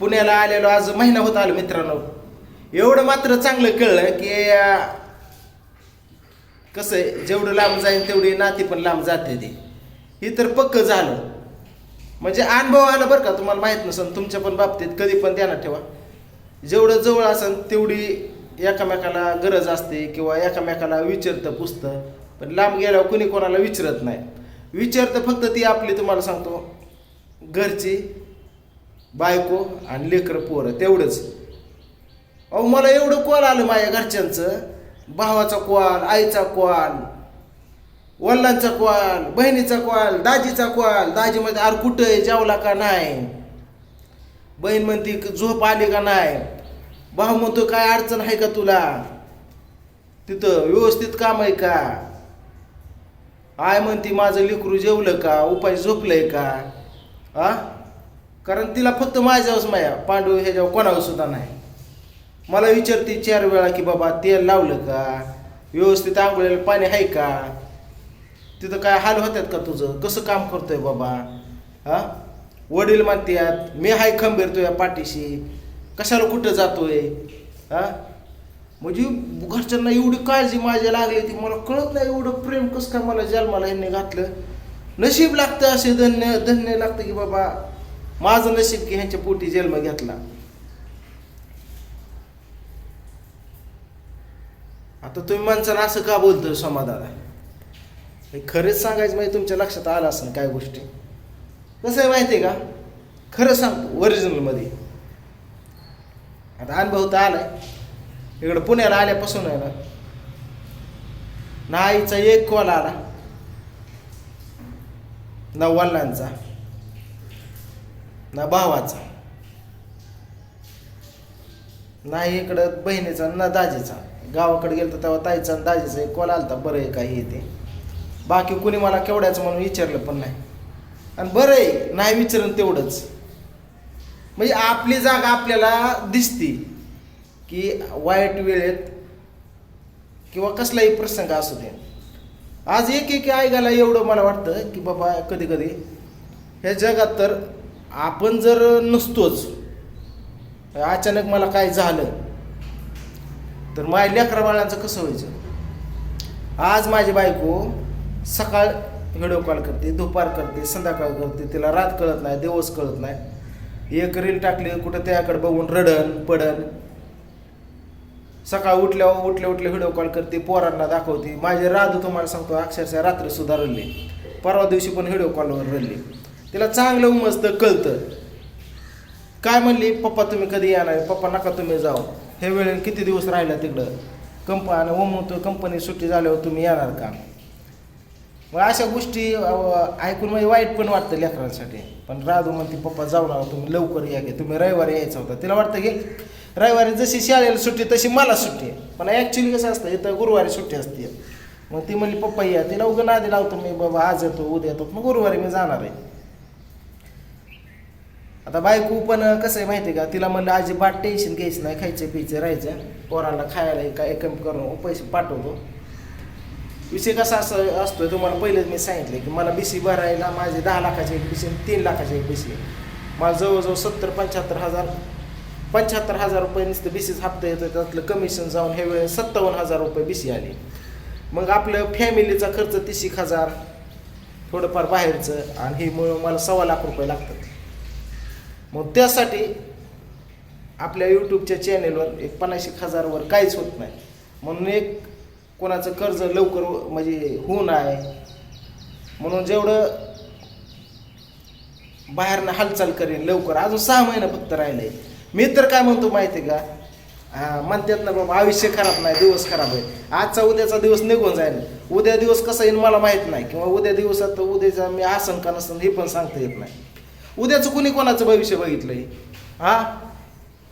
पुण्याला आलेलो आज महिना होत आलो मित्रांनो. एवढं मात्र चांगलं कळलं की कसं आहे जेवढं लांब जाईल तेवढी नाती पण लांब जाते ती. ही तर पक्क झालं. म्हणजे अनुभव आला बरं का तुम्हाला माहीत नसेल तुमच्या पण बाबतीत कधी पण ध्यानात ठेवा. जेवढं जवळ असेल तेवढी एकामेकाला गरज असते किंवा एकामेकाला विचारतं पुसतं. पण लांब गेल्यावर कुणी कोणाला विचारत नाही. विचारतं फक्त ती आपली तुम्हाला सांगतो घरची. बायको आणि लेकरं पोरं तेवढंच. अहो मला एवढं कॉल आलं माझ्या घरच्यांचं? भावाचा कॉल आईचा कॉल वडिलांचा कॉल बहिणीचा कॉल दाजीचा कॉल दाजीमध्ये अरे कुठं आहे? जेवला का नाही? बहीण म्हणते झोप आली का नाही? भाऊ म्हणतो काय अडचण आहे का तुला? तिथं व्यवस्थित काम आहे का? आय म्हणते माझं लेकरू जेवलं का? उपाय झोपलंय का? आ? कारण तिला फक्त माझ्यावरच माया पांडू ह्याच्यावर कोणावर सुद्धा नाही. मला विचारते चार वेळा की बाबा तेल लावलं का? व्यवस्थित आंघोळीला पाणी आहे का? तिथं काय हाल होत्यात का तुझं? कसं काम करतोय बाबा? हा? वडील म्हणतात मी हाय खंबीर तुझ्या पाठीशी. कशाला कुठं जातोय? हा? म्हणजे घरच्यांना एवढी काळजी माझ्या लागली ती मला कळत नाही एवढं प्रेम कसं काय मला जन्माला ह्यांनी घातलं. नशीब लागतं असे धन्य धन्य लागतं की बाबा माझं नशीब की ह्यांच्या पोटी जन्म घेतला. आता तुम्ही माणसाला असं का बोलतो समाधान? हे सांगायचं म्हणजे तुमच्या लक्षात आलं असं काय गोष्टी. कसं आहे माहिती आहे का? खरं सांगतो ओरिजिनलमध्ये आता अनुभव तर आलाय. इकडं पुण्याला आल्यापासून आहे ना आईचा एक कॉल आला. ना ना भावाचा. नाही इकडं बहिणीचा ना दाजीचा. गावाकडे गेलं तेव्हा ताईचा आणि दाजीचा एक कॉल आलता बरं आहे काही ते. बाकी कुणी मला केवढ्याचं म्हणून विचारलं पण नाही. आणि बरं आहे नाही विचारून तेवढंच. म्हणजे आपली जागा आपल्याला दिसती की वाईट वेळेत किंवा कसलाही प्रसंग असू दे. आज एक एक ऐकायला एवढं मला वाटतं की बाबा कधी कधी ह्या जगात तर आपण जर नसतोच अचानक मला काय झालं तर माझ्या लेकरा बाळांचं कसं व्हायचं? आज माझी बायको सकाळ व्हिडिओ कॉल करते दुपार करते संध्याकाळ करते तिला रात कळत नाही दिवस कळत नाही. एक रील टाकली कुठं त्याकडे बघून रडन पडन. सकाळ उठल्यावर उठल्या उठल्या व्हिडिओ कॉल करते पोरांना दाखवते. माझे राधू तुम्हाला सांगतो अक्षरशः रात्री सुद्धा रडले. परवा दिवशी पण व्हिडिओ कॉलवर रडले. तिला चांगलं उमजतं कळतं. काय म्हणली? पप्पा तुम्ही कधी येणार? पप्पा नका तुम्ही जाऊ. हे वेळेला किती दिवस राहिला तिकडं? कंप कंपनी हो, ओमवतो कंपनी सुट्टी झाल्यावर तुम्ही येणार का? मग अशा गोष्टी ऐकून म्हणजे वाईट पण वाटतं लेकरांसाठी. पण राधू म्हणते पप्पा जाऊ नका तुम्ही लवकर या की. तुम्ही रविवारी यायचं होतं. तिला वाटतं की रविवारी जशी शाळेला सुट्टी तशी मला सुट्टी आहे. पण ॲक्च्युली कसं असतं इथं गुरुवारी सुट्टी असते. मग ती म्हणली पप्पा या. तिला उगं नादी लावतो मी. बाबा आज येतो उद्या येतो. मग गुरुवारी मी जाणार आहे. आता बायको पण कसं आहे माहिती आहे का तिला म्हणलं अजिबात टेन्शन घ्यायचं नाही खायचं प्यायचं राहायचं. पोराला खायला काय एकम करून पैसे पाठवतो. विषय कसा असं असतोय तुम्हाला पहिलेच मी सांगितले की मला बी सी भरायला माझे दहा लाखाचे एक बीसी तीन लाखाचे एक बीसी मला जवळजवळ सत्तर पंच्याहत्तर हजार पंच्याहत्तर हजार रुपये नुसतं बीसीच हप्ता येतो त्यातलं कमिशन जाऊन हे वेळ सत्तावन्न हजार रुपये बीसी आले. मग आपलं फॅमिलीचा खर्च तीस एक हजार थोडंफार बाहेरचं आणि हे मुळं मला सव्वा लाख रुपये लागतात. मग त्यासाठी आपल्या यूट्यूबच्या चॅनेलवर एक पन्नास एक हजारवर काहीच होत नाही. म्हणून एक कोणाचं कर्ज लवकर म्हणजे होऊ आहे म्हणून जेवढं बाहेरनं हालचाल करेन लवकर अजून सहा महिना फक्त राहिले. मी तर काय म्हणतो माहिती आहे का? म्हणतात ना बाबा आयुष्य खराब नाही दिवस खराब आहे. आजचा उद्याचा दिवस निघून जाईल. उद्या दिवस कसा येईल मला माहीत नाही. किंवा उद्या दिवसात उद्याचा मी आसन का नसन हे पण सांगता येत नाही. उद्याचं कुणी कोणाचं भविष्य बघितलंय? हा?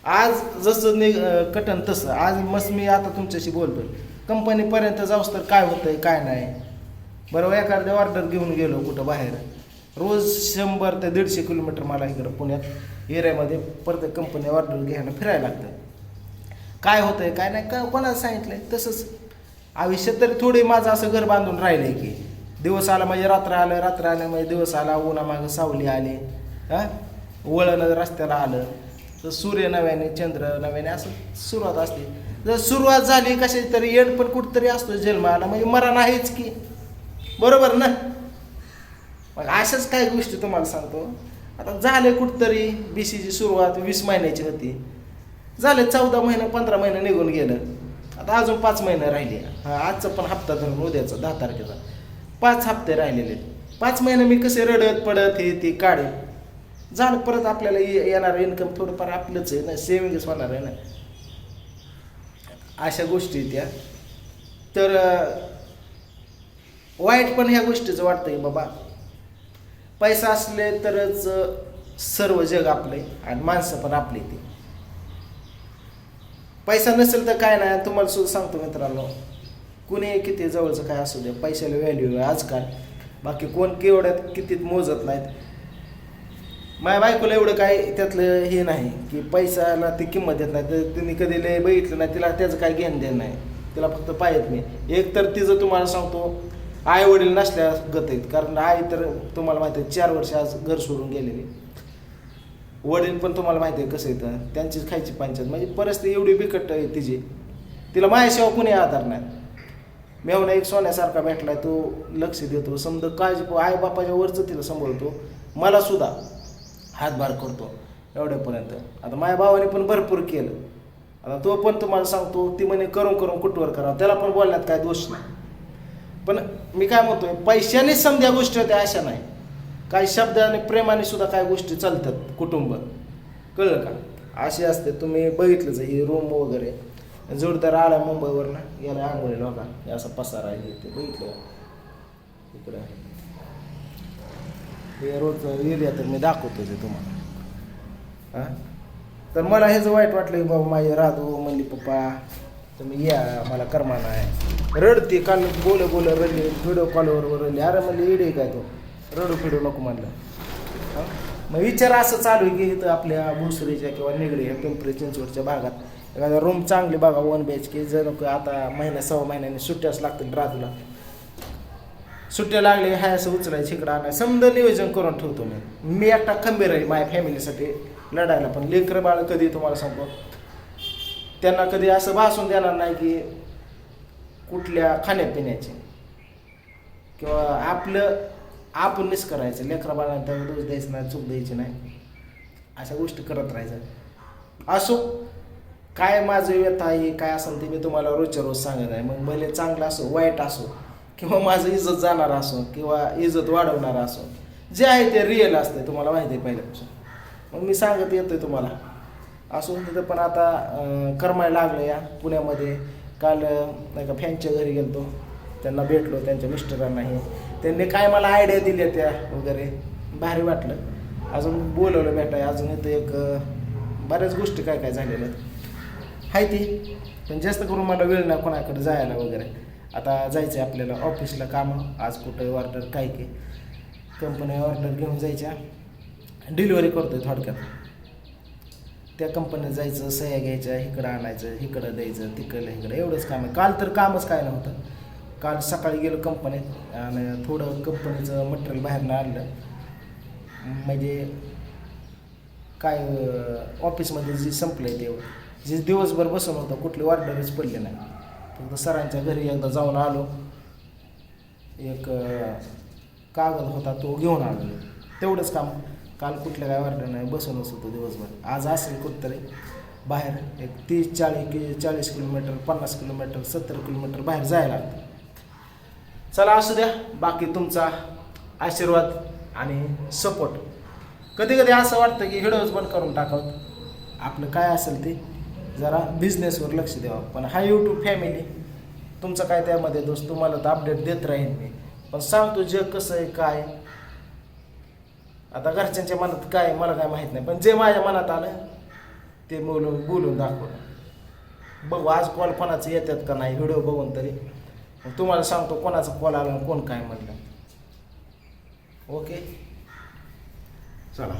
आज जसं नि कटन तसं. आज मस्त मी आता तुमच्याशी बोलतोय. कंपनीपर्यंत जाऊस तर काय होतंय काय नाही. बरोबर? एखाद्या ऑर्डर घेऊन गेलो कुठं बाहेर. रोज शंभर ते दीडशे किलोमीटर मला इकडं पुण्यात एरियामध्ये प्रत्येक कंपनी ऑर्डर घ्यायला फिरायला लागतं. काय होतंय काय नाही का कोणाला सांगितलंय? तसंच. आयुष्यात तरी थोडी माझं असं घर बांधून राहिलंय की. दिवस आला म्हणजे रात्र आलं रात्र आलं म्हणजे दिवस आला उन्हा मागं सावली आली. हां? वळणं रस्त्याला आलं तर सूर्य नव्याने चंद्र नव्याने असं सुरुवात असते. जर सुरुवात झाली कशाची तरी येण पण कुठतरी असतो जन्माला. म्हणजे मरण आहेच की. बरोबर ना? मग अशाच काही गोष्टी तुम्हाला सांगतो. आता झाले कुठतरी बी सीची सुरुवात वीस महिन्याची होती. झाले चौदा महिने पंधरा महिने निघून गेलं. आता अजून पाच महिने राहिले. हा आजचा पण हप्ता धरून उद्याचा दहा तारखेचा. पाच हप्ते राहिलेले आहेत. पाच महिने मी कसे रडत पडत हे ते काढे झालं परत आपल्याला येणार इन्कम थोडंफार आपलंच आहे ना सेविंगच होणार आहे ना. अशा गोष्टी आहेत त्या. तर वाईट पण ह्या गोष्टीचं वाटतंय बाबा. पैसा असले तरच सर्व जग आपले आणि माणसं पण आपली ती. पैसा नसेल तर काय नाही तुम्हाला सुद्धा सांगतो मित्रांनो. कुणी किती जवळचं काय असू द्या पैशाला व्हॅल्यू आहे आजकाल. बाकी कोण केवढ्यात कितीत मोजत नाहीत. माझ्या बायकोला एवढं काय त्यातलं हे नाही की पैशाला ती किंमत देत नाही. तर तिने कधी लय बघितलं नाही तिला त्याचं काय घेणं देणं नाही. तिला फक्त पाहिजेत मी एक तर तिचं तुम्हाला सांगतो आई वडील नसल्या गत आहेत. कारण आई तर तुम्हाला माहिती आहे चार वर्ष आज घर सोडून गेलेली. वडील पण तुम्हाला माहिती आहे कसं येतं. त्यांचीच खायची पंचायत. म्हणजे परिस्थिती एवढी बिकट आहे तिची. तिला माझ्याशिवाय कुणी आधार नाही. मेवना एक सोन्यासारखा भेटलाय तो लक्ष देतो. समजा काळजी आई बापाच्या वरचं तिला सांभाळतो. मला सुद्धा. हातभार करतो एवढ्यापर्यंत. आता माझ्या भावाने पण भरपूर केलं. आता तो पण तुम्हाला सांगतो ती म्हणे करून करून कुठवर करावं? त्याला पण बोलण्यात काय दोष नाही. पण मी काय म्हणतोय पैशाने समध्या गोष्टी होत्या अशा नाही. काही शब्दाने प्रेमाने सुद्धा काही गोष्टी चालतात कुटुंब. कळलं का? असे असते तुम्ही बघितलंच आहे, ही रूम वगैरे. जोडदार आला मुंबईवरनं याला आंघोळी लोका असं पसारा ते बघितलं का? इकडं. हे रोज एरिया तर मी दाखवतो ते तुम्हाला. हां? तर मला हेच वाईट वाटलं की बाबा माझे राधू म्हणली पप्पा तुम्ही या मला करमाना आहे. रडते काल बोल बोल रडली व्हिडिओ कॉलवर रडली. अरे म्हणले इडे काय तो? रडू फिडू नको म्हणलं. हां? मग विचार असं चालू आहे की इथं आपल्या भोसरीच्या किंवा निगडी ह्या पिंपरी चिंचवडच्या भागात एखादा रूम चांगली बघा वन बी एच के जर आता महिन्या सव्वा महिन्याने सुट्ट्याच लागतील राजूला सुट्ट्या लागले हाय असं उचलायचं इकडं आणाय. समजा नियोजन करून ठेवतो मी. मी एकटा खंबीर आहे माझ्या फॅमिलीसाठी लढायला पण लेकरं बाळ कधी तुम्हाला सांगतो त्यांना कधी असं भासून देणार नाही की कुठल्या खाण्यापिण्याचे किंवा आपलं आपणच करायचं. लेकरा बाळांना त्याला दोष द्यायचं नाही चूक द्यायची नाही. अशा गोष्टी करत राहायचं. असो काय माझं व्यथा आहे काय असेल ते मी तुम्हाला रोजच्या रोज सांगत आहे. मग भले चांगलं असो वाईट असो किंवा माझं इज्जत जाणार असो किंवा इज्जत वाढवणार असो जे आहे ते रिअल असते तुम्हाला माहिती आहे पहिल्यापासून. मग मी सांगत येतोय तुम्हाला. असून तिथं पण आता करमायला लागलं या पुण्यामध्ये. काल नाही का फॅनच्या घरी गेलतो. त्यांना भेटलो त्यांच्या मिस्टरांनाही. त्यांनी काय मला आयडिया दिल्या त्या वगैरे भारी वाटलं. अजून बोलवलं भेटाय अजून इथं एक बऱ्याच गोष्टी काय काय झालेल्या आहेत. हाय ती. पण जास्त करून मला वेळ नाही कोणाकडे जायला वगैरे. आता जायचं आहे आपल्याला ऑफिसला कामं आज कुठं ऑर्डर काय की कंपनी ऑर्डर घेऊन जायच्या. डिलिव्हरी करतोय थोडक्यात. त्या कंपनीत जायचं सह्या घ्यायच्या इकडं आणायचं इकडं द्यायचं तिकडलं इकडं. एवढंच काम आहे. काल तर कामच काय नव्हतं. काल सकाळी गेलो कंपनीत आणि थोडं कंपनीचं मटेरियल बाहेरनं आणलं. म्हणजे काय ऑफिसमध्ये जे संपलं आहे तेवढं जे दिवसभर बसून होतं कुठली ऑर्डरच पडली नाही. फक्त सरांच्या घरी एकदा जाऊन आलो. एक कागद होता तो घेऊन आलो. तेवढंच काम. काल कुठलं काय वाटलं नाही बसूनच होतो दिवसभर. आज असेल कुठतरी. बाहेर एक तीस चाळीस कि चाळीस किलोमीटर पन्नास किलोमीटर सत्तर किलोमीटर बाहेर जायला लागतं. चला असू द्या. बाकी तुमचा आशीर्वाद आणि सपोर्ट. कधी कधी असं वाटतं की व्हिडिओज बंद करून टाकावं. आपलं काय असेल ते जरा बिझनेसवर लक्ष द्यावं. पण हा यूट्यूब फॅमिली तुमचं काय त्यामध्ये दोस्त? तुम्हाला तर अपडेट देत राहीन मी. पण सांगतो जग कसं आहे काय? आता घरच्यांच्या मनात काय मला काय माहीत नाही. पण जे माझ्या मनात आलं ते बोलून बोलून दाखवलं. बघू आज कॉल कोणाचं येतात का नाही व्हिडिओ बघून तरी. तुम्हाला सांगतो कोणाचा कॉल आला आणि कोण काय म्हटलं ओके चला.